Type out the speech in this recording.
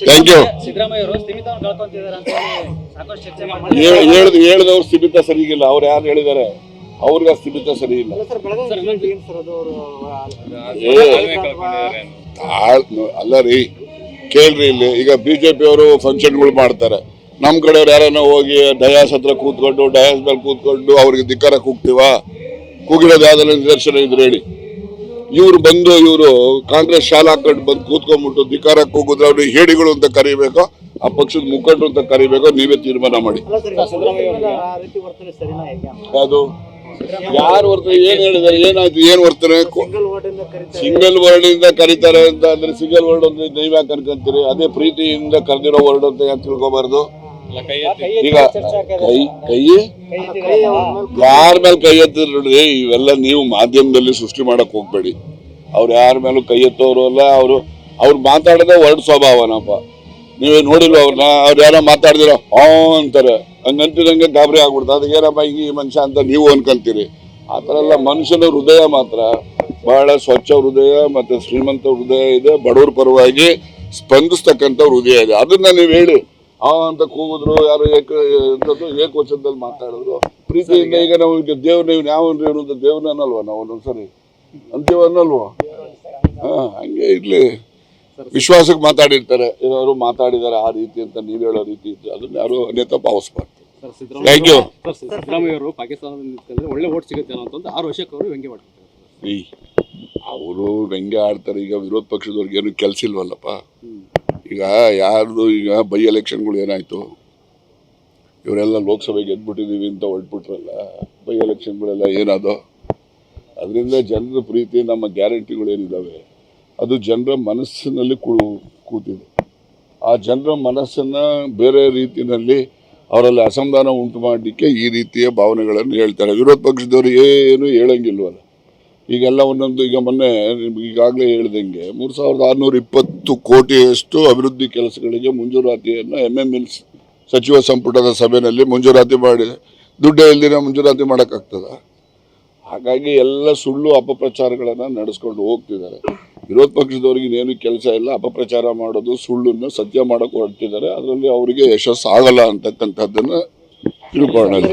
Thank you Siddaramaiah ಅವರು ಸ್ಥಿಮಿತವನ್ನು ಕಳ್ಕೊಂತಿದ್ದಾರೆ ಅಂತ ಹೇಳಿ ಸಾಕಷ್ಟು ಚರ್ಚೆ ಮಾಡ್ತಾರೆ ಹೇಳ್ದು ಹೇಳ್ದವ್ರು ಸ್ಥಿಮಿತ ಸರಿಗಿಲ್ಲ ಅವ್ರು ಯಾರು ಹೇಳಿದ್ದಾರೆ? ಅವ್ರಿಗೆ ಸ್ಥಿಮಿತ ಸರಿ ಇಲ್ಲ. ಅಲ್ಲ ರೀ ಕೇಳ್ರಿ ಇಲ್ಲಿ. ಈಗ ಬಿಜೆಪಿ ಅವರು ಫಂಕ್ಷನ್ಗಳು ಮಾಡ್ತಾರೆ. ನಮ್ ಕಡೆಯವ್ರು ಯಾರನ್ನ ಹೋಗಿ ಡಯಾಸ್ ಹತ್ರ ಕೂತ್ಕೊಂಡು ಡಯಾಸ್ ಮೇಲೆ ಕೂತ್ಕೊಂಡು ಅವ್ರಿಗೆ ಧಿಕ್ಕಾರ ಕೂಗ್ತೀವ? ಕೂಗಿರೋದು ಯಾವ್ದಾದ್ರು ನಿದರ್ಶನ ಇದ್ರೆ ಹೇಳಿ. ಇವ್ರು ಬಂದು ಇವರು ಕಾಂಗ್ರೆಸ್ ಶಾಲಾ ಕಟ್ಟು ಬಂದು ಕೂತ್ಕೊಂಡ್ಬಿಟ್ಟು ಅಧಿಕಾರಕ್ಕೆ ಹೋಗುದ್ರೆ ಅವ್ರಿಗೆ ಹೇಡಿಗಳು ಅಂತ ಕರಿಬೇಕೋ ಆ ಪಕ್ಷದ ಮುಖಂಡರು ಅಂತ ಕರಿಬೇಕೋ ನೀವೇ ತೀರ್ಮಾನ ಮಾಡಿ. ಹೇಗೆ? ಯಾರು ವರ್ತನೆ? ಏನ್ ಹೇಳಿದಾರೆ ಏನಾಯ್ತು? ಏನ್ ವರ್ತನೆ? ಸಿಂಗಲ್ ವರ್ಡ್ ಇಂದ ಕರೀತಾರೆ. ಸಿಂಗಲ್ ವರ್ಡ್ ಇಂದ ಕರೀತಾರೆ ಅಂತ ಅಂದ್ರೆ ಸಿಂಗಲ್ ವರ್ಡ್ ಅಂದ್ರೆ ದೈವ ಕರ್ಕೊಂತೀರಿ ಅದೇ ಪ್ರೀತಿಯಿಂದ ಕರೆದಿರೋ ವರ್ಡ್ ಅಂತ ಯಾಕೆ ತಿಳ್ಕೊಬಾರ್ದು? ಈಗ ಕೈ ಕೈ ಯಾರ? ಮೇಲೆ ಕೈ ಎತ್ತಿದ್ರು ನೋಡ್ರಿ ಇವೆಲ್ಲ ನೀವು ಮಾಧ್ಯಮದಲ್ಲಿ ಸೃಷ್ಟಿ ಮಾಡಕ್ ಹೋಗ್ಬೇಡಿ. ಅವ್ರು ಯಾರ ಮೇಲೂ ಕೈ ಎತ್ತೋರು ಅಲ್ಲ ಅವರು ಅವ್ರು ಮಾತಾಡೋದೇ ವರ್ಡ್ ಸ್ವಭಾವನಪ್ಪ. ನೀವೇ ನೋಡಿಲ್ವ ಅವ್ರನ್ನ ಅವ್ರು ಯಾರೋ ಮಾತಾಡ್ದಿರೋ ಆ ಅಂತಾರೆ. ಹಂಗಂತಿದಂಗೆ ಗಾಬರಿ ಆಗ್ಬಿಡ್ತಾ. ಅದಕ್ಕೆ ಏನಪ್ಪ ಈ ಮನುಷ್ಯ ಅಂತ ನೀವು ಅನ್ಕೊಂತೀರಿ ಆ ಥರ ಎಲ್ಲ ಮನುಷ್ಯನ ಹೃದಯ ಮಾತ್ರ. ಬಹಳ ಸ್ವಚ್ಛ ಹೃದಯ ಮತ್ತೆ ಶ್ರೀಮಂತ ಹೃದಯ ಇದೆ. ಬಡವರ ಪರವಾಗಿ ಸ್ಪಂದಿಸ್ತಕ್ಕಂಥ ಹೃದಯ ಇದೆ. ಅದನ್ನ ನೀವು ಹೇಳಿ. ಆ ಅಂತ ಕೂಗಿದ್ರು ಯಾರು ಏಕ ಎಂಥದ್ದು ಏಕವಚನದಲ್ಲಿ ಮಾತಾಡಿದ್ರು. ಪ್ರೀತಿಯಿಂದ ಈಗ ನಾವು ಈಗ ದೇವ್ರ ನೀವು ಯಾವ ಅನ್ನೋದು ದೇವ್ರನ್ನ ಅನ್ನಲ್ವ ನಾವು ಒಂದೊಂದ್ಸರಿ ಅಂತೀವ ಅನ್ನಲ್ವೋ? ಹಾ ಹಂಗೆ ಇರ್ಲಿ. ವಿಶ್ವಾಸಕ್ಕೆ ಮಾತಾಡಿರ್ತಾರೆ. ಏನಾದ್ರು ಮಾತಾಡಿದ್ದಾರೆ ಆ ರೀತಿ ಅಂತ ನೀವು ಹೇಳೋ ರೀತಿ ಇತ್ತು ಅದನ್ನ ಯಾರು ಅನ್ಯತ ಭಾವಿಸ್ಬಾರ್ದು ಥ್ಯಾಂಕ್ ಯು ಸರ್ ಸಿದ್ದರಾಮಯ್ಯ ಅವರು ಪಾಕಿಸ್ತಾನದಲ್ಲಿ ನಿಂತ್ಕೊಂಡ್ರೆ ಒಳ್ಳೆ ಓಟ್ ಸಿಗುತ್ತೆ ಅನ್ನೋ ಅಂತ ಆರು ವರ್ಷಕ್ಕೆ ಅವರು ವ್ಯಂಗ್ಯ ಮಾಡ್ತಾರೆ ಅವರು ವ್ಯಂಗ್ಯ ಆಡ್ತಾರೆ. ಈಗ ವಿರೋಧ ಪಕ್ಷದವ್ರಿಗೆ ಏನು ಕೆಲಸ ಇಲ್ವಲ್ಲಪ್ಪ? ಈಗ ಯಾರ್ದು ಈಗ ಬೈ ಎಲೆಕ್ಷನ್ಗಳು ಏನಾಯಿತು? ಇವರೆಲ್ಲ ಲೋಕಸಭೆಗೆ ಗೆದ್ಬಿಟ್ಟಿದ್ದೀವಿ ಅಂತ ಹೊರಟ್ಬಿಟ್ರಲ್ಲ ಬೈ ಎಲೆಕ್ಷನ್ಗಳೆಲ್ಲ ಏನಾದೋ? ಅದರಿಂದ ಜನರ ಪ್ರೀತಿ, ನಮ್ಮ ಗ್ಯಾರಂಟಿಗಳು ಏನಿದ್ದಾವೆ ಅದು ಜನರ ಮನಸ್ಸಿನಲ್ಲಿ ಕೂ, ಕೂತಿದೆ. ಆ ಜನರ ಮನಸ್ಸನ್ನ ಬೇರೆ ರೀತಿಯಲ್ಲಿ ಅವರಲ್ಲಿ ಅಸಮಾಧಾನ ಉಂಟು ಮಾಡಲಿಕ್ಕೆ ಈ ರೀತಿಯ ಭಾವನೆಗಳನ್ನು ಹೇಳ್ತಾರೆ. ವಿರೋಧ ಪಕ್ಷದವರು ಏನು ಹೇಳಂಗಿಲ್ವಲ್ಲ? ಈಗೆಲ್ಲ ಒಂದೊಂದು, ಈಗ ಮೊನ್ನೆ ಈಗಾಗಲೇ ಹೇಳ್ದಂಗೆ ಮೂರು ಸಾವಿರದ ಆರುನೂರ ಇಪ್ಪತ್ತು ಕೋಟಿಯಷ್ಟು ಅಭಿವೃದ್ಧಿ ಕೆಲಸಗಳಿಗೆ ಮಂಜೂರಾತಿಯನ್ನು ಎಂ ಎಂ ಎಲ್ ಸಚಿವ ಸಂಪುಟದ ಸಭೆಯಲ್ಲಿ ಮಂಜೂರಾತಿ ಮಾಡಿದೆ. ದುಡ್ಡೇ ಇಲ್ದಿರ ಮಂಜೂರಾತಿ ಮಾಡೋಕ್ಕಾಗ್ತದ? ಹಾಗಾಗಿ ಎಲ್ಲ ಸುಳ್ಳು ಅಪಪ್ರಚಾರಗಳನ್ನು ನಡೆಸ್ಕೊಂಡು ಹೋಗ್ತಿದ್ದಾರೆ. ವಿರೋಧ ಪಕ್ಷದವ್ರಿಗೆ ಏನು ಕೆಲಸ ಇಲ್ಲ. ಅಪಪ್ರಚಾರ ಮಾಡೋದು ಸುಳ್ಳನ್ನು ಸತ್ಯ ಮಾಡೋಕೆ ಹೊರಟಿದ್ದಾರೆ. ಅದರಲ್ಲಿ ಅವರಿಗೆ ಯಶಸ್ಸು ಆಗಲ್ಲ ಅಂತಕ್ಕಂಥದ್ದನ್ನು ತಿಳ್ಕೊಳ್ಳೋಣ.